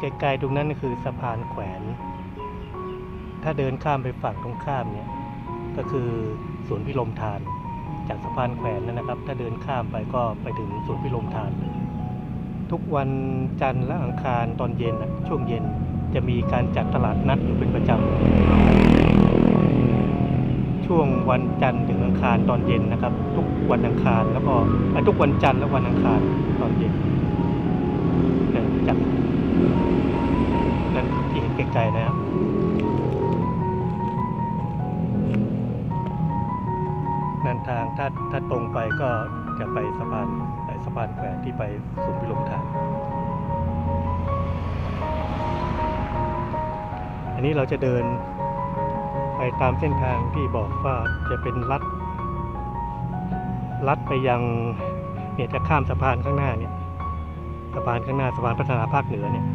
ไกลๆตรงนั้นคือสะพานแขวน ถ้าเดินข้ามไปฝั่งตรงข้ามเนี่ย ก็คือสวนพิลมทาน จากสะพานแขวนนนนะครับ ถ้าเดินข้ามไปก็ไปถึงสวนพิลมทานเลยทุกวันจันทร์และอังคารตอนเย็นนะช่วงเย็นจะมีการจัดตลาดนัดอยู่เป็นประจำ ช่วงวันจันทร์ถึงอังคารตอนเย็นนะครับ ทุกวันอังคารแล้วก็ทุกวันจันทร์และวันอังคารตอนเย็น ไกลๆนะครับนันทางถ้าถ้าตรงไปก็จะไปสะพานไอ้สะพานแขวนที่ไปสุนพิลมทานอันนี้เราจะเดินไปตามเส้นทางที่บอกว่าจะเป็นลัด ลัดไปยังเนี่ยจะข้ามสะพานข้างหน้าเนี่ยสะพานข้างหน้าสะพานพัฒนาภาคเหนือเนี่ย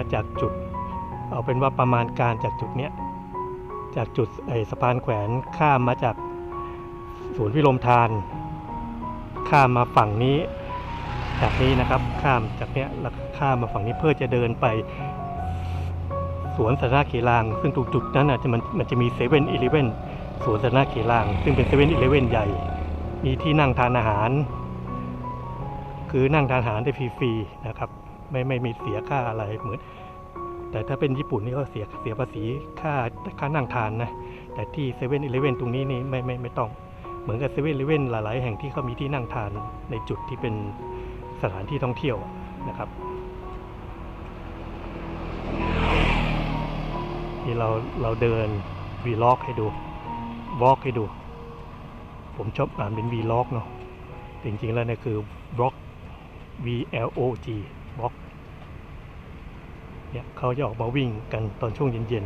นะจากจุด เอาเป็นว่าประมาณการจากจุดเนี้ยจากจุดไอ้สะพานแขวนข้ามมาจากศูนย์พิลมทาน ข้ามมาฝั่งนี้ จากนี้นะครับข้ามจากเนี้ยแล้วข้ามมาฝั่งนี้เพื่อจะเดินไปสวนสาธารณะเขลาง ซึ่งตรงจุดนั้นอะจะมันมันจะมีเซเว่นอีเลเว่นสวนสาธารณะเขลาง ซึ่งเป็นเซเว่นอีเลเว่นใหญ่ มีที่นั่งทานอาหาร คือนั่งทานอาหารได้ฟรีๆนะครับ ไม่ไม่มีเสียค่าอะไรเหมือน แต่ถ้าเป็นญี่ปุ่นนี่ก็เสียเสียภาษีค่าค่านั่งทานนะแต่ที่เซเว่นอีเลเว่นตรงนี้นี่ไม่ไม่ไม่ต้อง เหมือนกับเซเว่นอีเลเว่นหลาย ๆ แห่งที่เขามีที่นั่งทานในจุดที่เป็นสถานที่ท่องเที่ยวนะครับนี่เราเราเดินวีล็อกให้ดูวอล์กให้ดู ผมชอบอ่านเป็นวีล็อกเนาะจริง ๆ แล้วเนี่ยคือ V L O G vlog เนี่ยเขาจะออกมาวิ่งกันตอนช่วงเย็น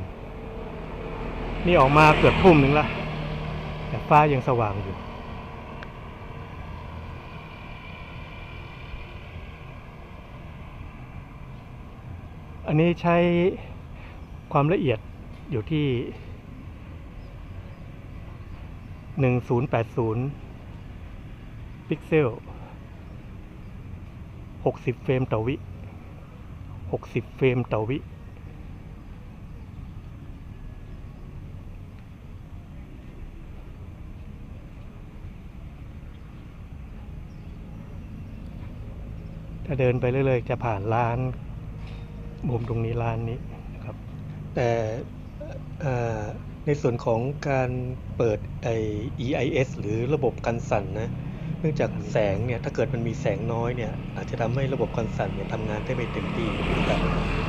ๆ นี่ออกมาเกือบทุ่มหนึ่งละแต่ฟ้ายังสว่างอยู่ อันนี้ใช้ความละเอียดอยู่ที่ 1080 พิกเซล 60 เฟรมต่อวิ 60 เฟรมต่อวิ ถ้าเดินไปเรื่อยๆ จะผ่านร้านมุมตรงนี้ร้านนี้นะครับ แต่ในส่วนของการเปิดไอ EIS หรือระบบกันสั่นนะ นื่องจากแสงเนี่ยถ้าเกิดมันมีแสงน้อยเนี่ยอาจจะทำให้ระบบกันสันเนี่ยทำงานได้ไม่เต็มที่แต่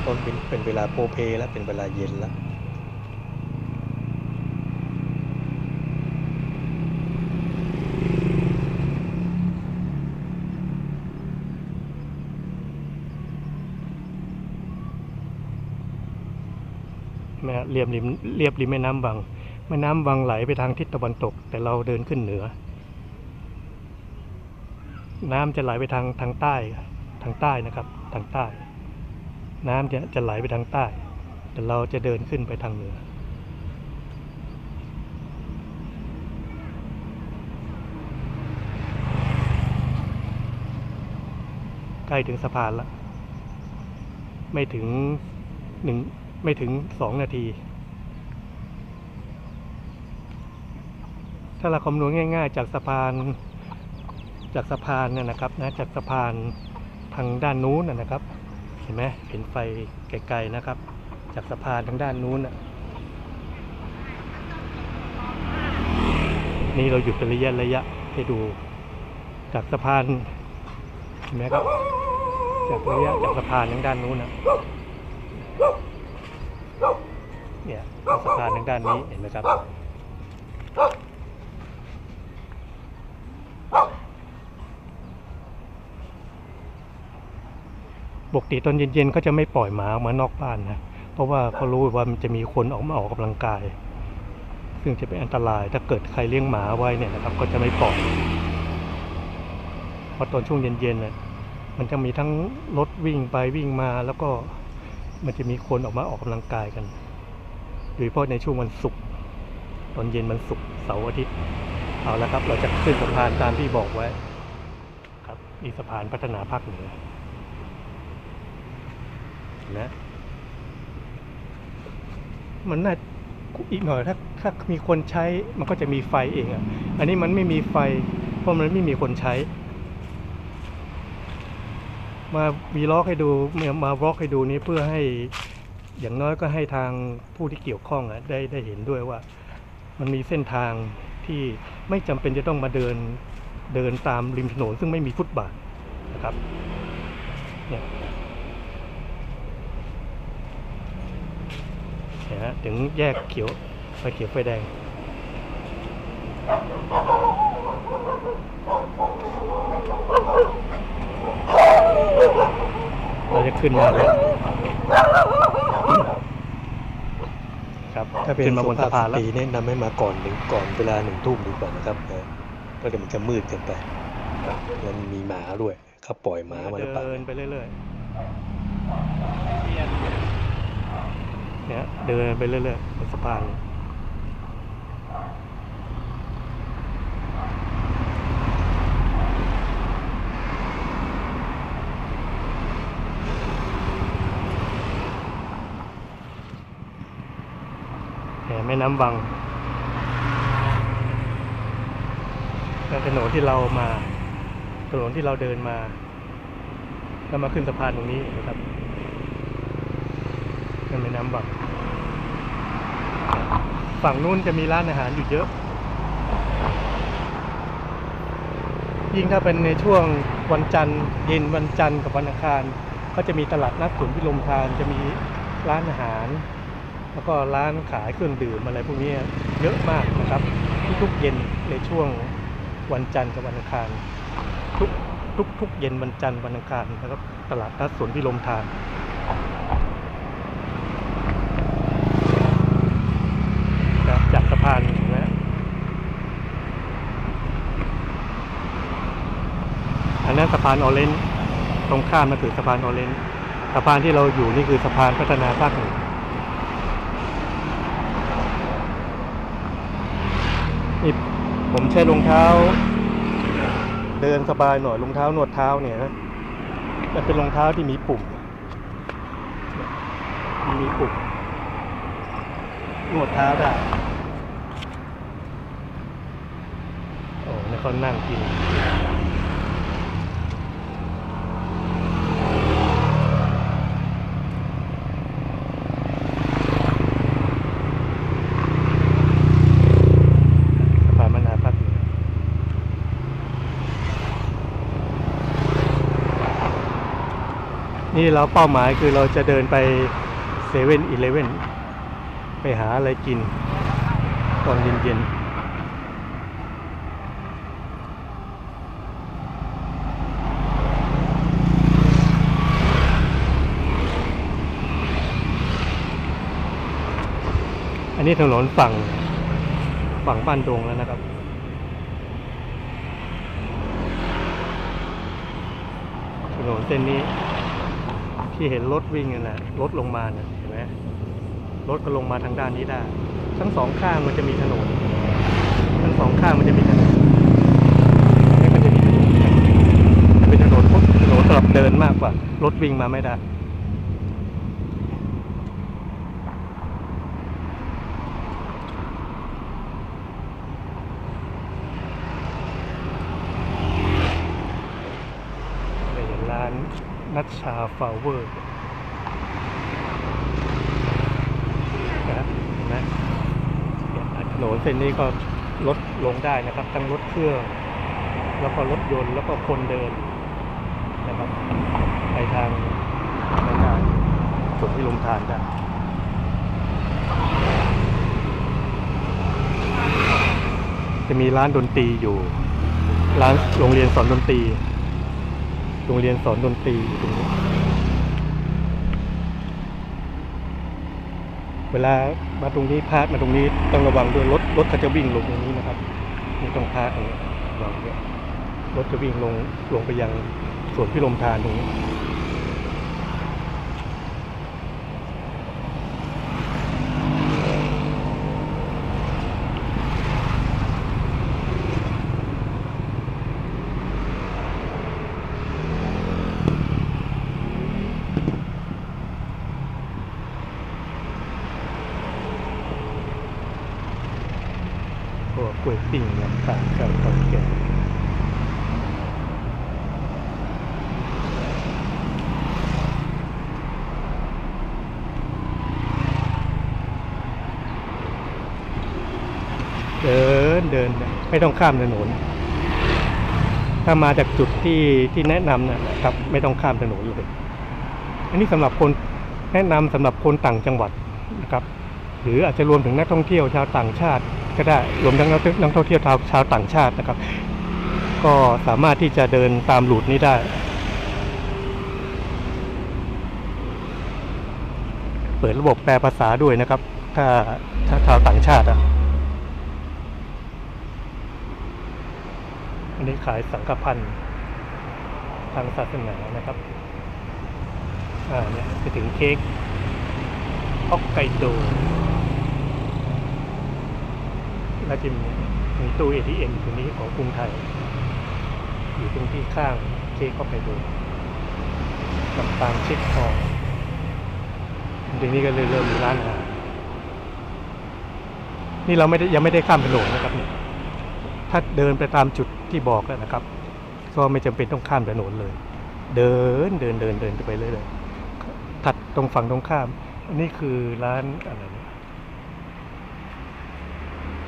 ตอนเป็นเป็นเวลาโปรเพแล้วเป็นเวลาเย็นแล้วแม่เรียบริมเรียบริมแม่น้ำวัง แม่น้ำวังไหลไปทางทิศตะวันตก แต่เราเดินขึ้นเหนือ น้ำจะไหลไปทางทางใต้ทางใต้นะครับทางใต้ น้ำจะจะไหลไปทางใต้ แต่เราจะเดินขึ้นไปทางเหนือ ใกล้ถึงสะพานละไม่ถึงหนึ่งไม่ถึงสองนาที ถ้าเราคำนวณง่าย ๆ จากสะพาน จากสะพานเนี่ยนะครับนะจากสะพานทางด้านนู้นนะครับ เห็นไหมเห็นไฟไกลๆนะครับ จากสะพานทางด้านนู้นนี่เราหยุดเป็นระยะระยะให้ดู จากสะพานเห็นไหมครับ จากระยะจากสะพานทางด้านนู้นนะเนี่ยสะพานทางด้านนี้เห็นไหมครับ ปกติตอนเย็นๆเขาจะไม่ปล่อยหมาออกมานอกบ้านนะ เพราะว่าเขารู้ว่ามันจะมีคนออกมาออกกำลังกาย ซึ่งจะเป็นอันตรายถ้าเกิดใครเลี้ยงหมาไว้เนี่ยนะครับ ก็จะไม่ปล่อยเพราะตอนช่วงเย็นๆน่ะมันจะมีทั้งรถวิ่งไปวิ่งมาแล้วก็มันจะมีคนออกมาออกกำลังกายกันโดยเฉพาะในช่วงวันศุกร์ตอนเย็นวันศุกร์เสาร์อาทิตย์เอาละครับ เราจะขึ้นสะพานตามที่บอกไว้ ครับอีสะพานพัฒนาภาคเหนือ นะมันน่าอีกหน่อยถ้าถ้ามีคนใช้มันก็จะมีไฟเองอะ อันนี้มันไม่มีไฟ เพราะมันไม่มีคนใช้ มามีล็อกให้ดูมาบล็อกให้ดูนี้เพื่อให้อย่างน้อยก็ให้ทางผู้ที่เกี่ยวข้องอะได้ได้เห็นด้วยว่า มันมีเส้นทางที่ไม่จำเป็นจะต้องมาเดินเดินตามริมถนนซึ่งไม่มีฟุตบาทนะครับเนี่ย เห็นไหมถึงแยกเขียวไฟเขียวไฟแดงเราจะขึ้นมาแล้วครับถ้าเป็นขึ้นมาบนสะพานสุแล้วภพสตรีแนะนำให้มาก่อนหนึ่งก่อนเวลาหนึ่งทุ่มดีกว่านะครับเออเพราะเดี๋ยวมันจะมืดเกินไปแล้วมันมีหมาด้วยเขาปล่อยหมามาหรือเปล่าเดินไปเรื่อยๆ เนี่ย เดินไปเรื่อยๆบนสะพานแหมแม่น้ำวังแล้วถนนที่เรามา ถนนที่เราเดินมา แล้วมาขึ้นสะพานตรงนี้นะครับ เป็นแม่น้ำวังฝั่งนู้นจะมีร้านอาหารอยู่เยอะ ยิ่งถ้าเป็นในช่วงวันจันทร์เย็นวันจันทร์กับวันอังคาร ก็จะมีตลาดนัดสวนพิลมทานจะมีร้านอาหาร แล้วก็ร้านขายเครื่องดื่มอะไรพวกนี้เยอะมากนะครับ ทุกๆเย็นในช่วงวันจันทร์กับวันอังคาร ทุกทุกทุกเย็นวันจันทร์วันอังคารนะครับ ตลาดนัดสวนพิลมทานครับจากสะพานเห็นไหมอันนั้นสะพานออเรนจ์ตรงข้ามนั่นคือสะพานออเรนจ์สะพานที่เราอยู่นี่คือสะพานพัฒนาภาคเหนือนี่ผมใช้รองเท้า เดินสบายหน่อยรองเท้าหนวดเท้าเนี่ยนะมันเป็นรองเท้าที่มีปุ่มมีปุ่มหนวดเท้าได้โอ้นี่เขานั่งกินสะพานมนาพัฒน์เหนือ นี่เราเป้าหมายคือเราจะเดินไปเซเว่นอีเลเว่นไปหาอะไรกิน ตอนเย็นๆอันนี้ถนนฝั่งฝั่งบ้านดงแล้วนะครับ ถนนเส้นนี้ ที่เห็นรถวิ่งนั่นแหละรถลงมาน่ยเห็นไหมรถก็ลงมาทางด้านนี้ได้ ทั้งสองข้างมันจะมีถนน ทั้งสองข้างมันจะมีถนนนี่มันจะมีถนนเป็นถนนพวกถนนสำหรับเดินมากกว่ารถวิ่งมาไม่ได้ ไปเห็นร้าน นัชชาฟลาวเวอร์นะครับเห็นไหมถนนเส้นนี้ก็รถลงได้นะครับ ทั้งรถเครื่อง แล้วก็รถยนต์แล้วก็คนเดินนะครับไปทางไปทางส่วนพิลมทานได้จะมีร้านดนตรีอยู่ ร้านโรงเรียนสอนดนตรี โรงเรียนสอนดนตรีอยู่ตรงนี้เวลามาตรงนี้พาดมาตรงนี้ต้องระวังด้วยรถรถเขาจะวิ่งลงตรงนี้นะครับนี่ต้องพาดตรงนี้ระวังด้วยรถจะวิ่งลงลงไปยังสวนพิรมทานตรงนี้ กล้วยปิ้งลำปางเก่าเก่าแก่เดินเดิน ไม่ต้องข้ามถนน ถ้ามาจากจุดที่ที่แนะนำนะครับ ไม่ต้องข้ามถนนเลย อันนี้สำหรับคนแนะนำสำหรับคนต่างจังหวัดนะครับ หรืออาจจะรวมถึงนักท่องเที่ยวชาวต่างชาติ ก็ได้รวมทั้งนักท่องเที่ยวชาวชาวต่างชาตินะครับ ก็สามารถที่จะเดินตามรูทนี้ได้เปิดระบบแปลภาษาด้วยนะครับ ถ้าถ้าชาวต่างชาติอะ อันนี้ขายสังฆพันธ์ทางศาสนานะครับ อ่าเนี่ยไปถึงเค้กฮอกไกโดแล้วจะมีมีตู้ ATM ตัวนี้ของกรุงไทย อยู่ตรงที่ข้างเค้กฮอกไกโดลำปางเช็คทองตรงนี้ก็เลยเริ่มมีร้านอาหารนี่เราไม่ได้ยังไม่ได้ข้ามถนนนะครับเนี่ย ถ้าเดินไปตามจุดที่บอกแล้วนะครับ ก็ไม่จำเป็นต้องข้ามถนนเลย เดินเดินเดินเดินไปเรื่อยๆถัดตรงฝั่งตรงข้าม อันนี้คือร้านอะไร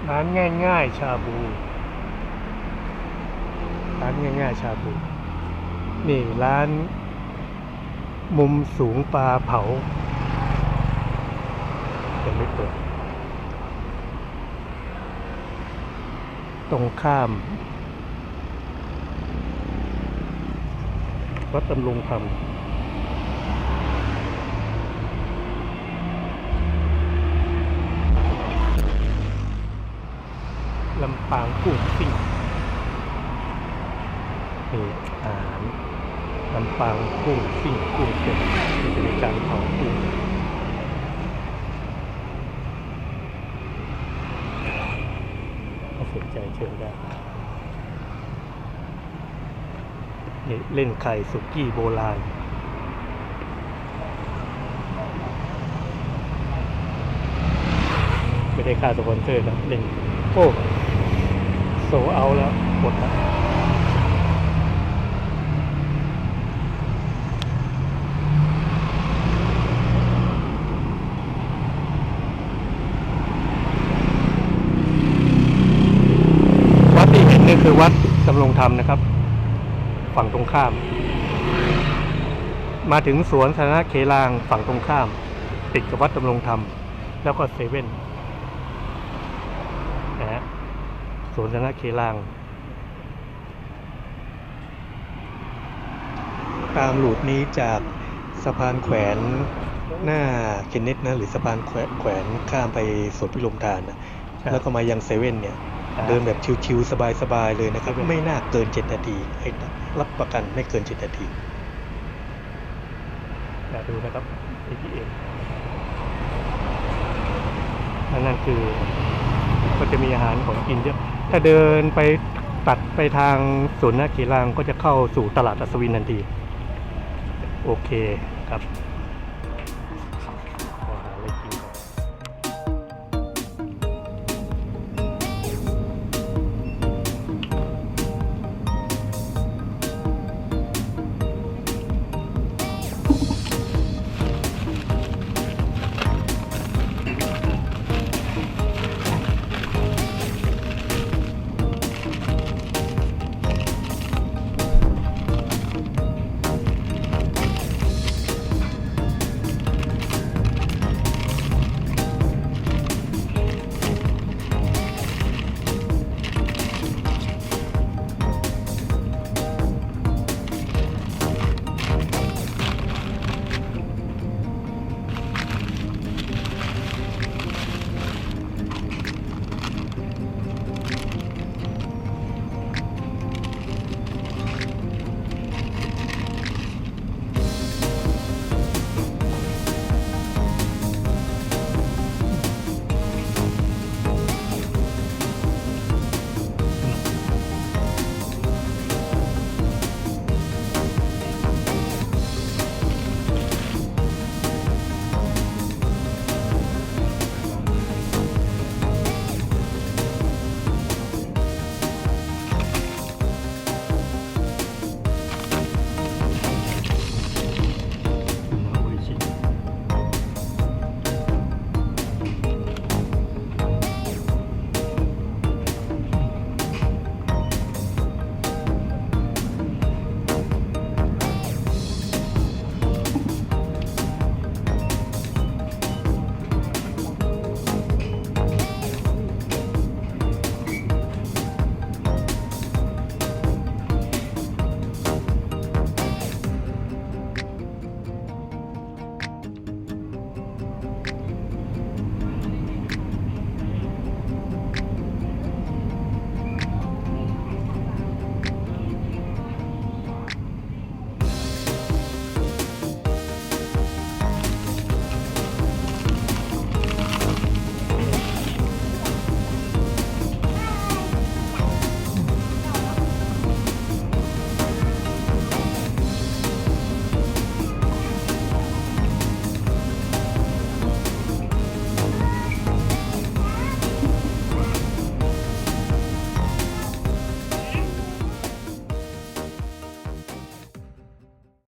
ร้านง่าย ๆ ชาบู ร้านง่าย ๆ ชาบู นี่ร้าน มุมสูงปลาเผายังไม่เปิด ตรงข้าม วัดตำลุงธรรมลำปางกุ้งซิ่งนี่อาหารลำปางกุ้งซิ่งกุ้งเป็นที่เป็นการเผากุ้งถ้าสน ใจเชิญได้นี่เล่นไข่สุกี้โบราณไม่ได้ค่าสปอนเซอร์นะเล่นโอ้โซเอาแล้วหมดแล้วดที่เห็นนี่ คือวัดดำรงธรรมนะครับ ฝั่งตรงข้าม มาถึงสวนสาธารณะเขลางฝั่งตรงข้าม ติดกับวัดดำรงธรรม แล้วก็เซเว่นนะฮะสวนสาธารณะเขลาง ตามหลูดนี้จากสะพานแขวนหน้าเคนเนตนะหรือสะพานแขวนแขวนข้ามไปสวนพิลมทานนะแล้วก็มายังเซเว่นเนี่ย เดินแบบชิวๆสบายๆเลยนะครับ ไม่น่าเกิน7นาทีให้รับประกันไม่เกิน7นาทีอย่าดูนะครับ ATM อันนั้นคือ ก็จะมีอาหารของกินเยอะ ถ้าเดินไปตัดไปทางสวนนาคีรางก็จะเข้าสู่ตลาดอัศวินทันที โอเคครับ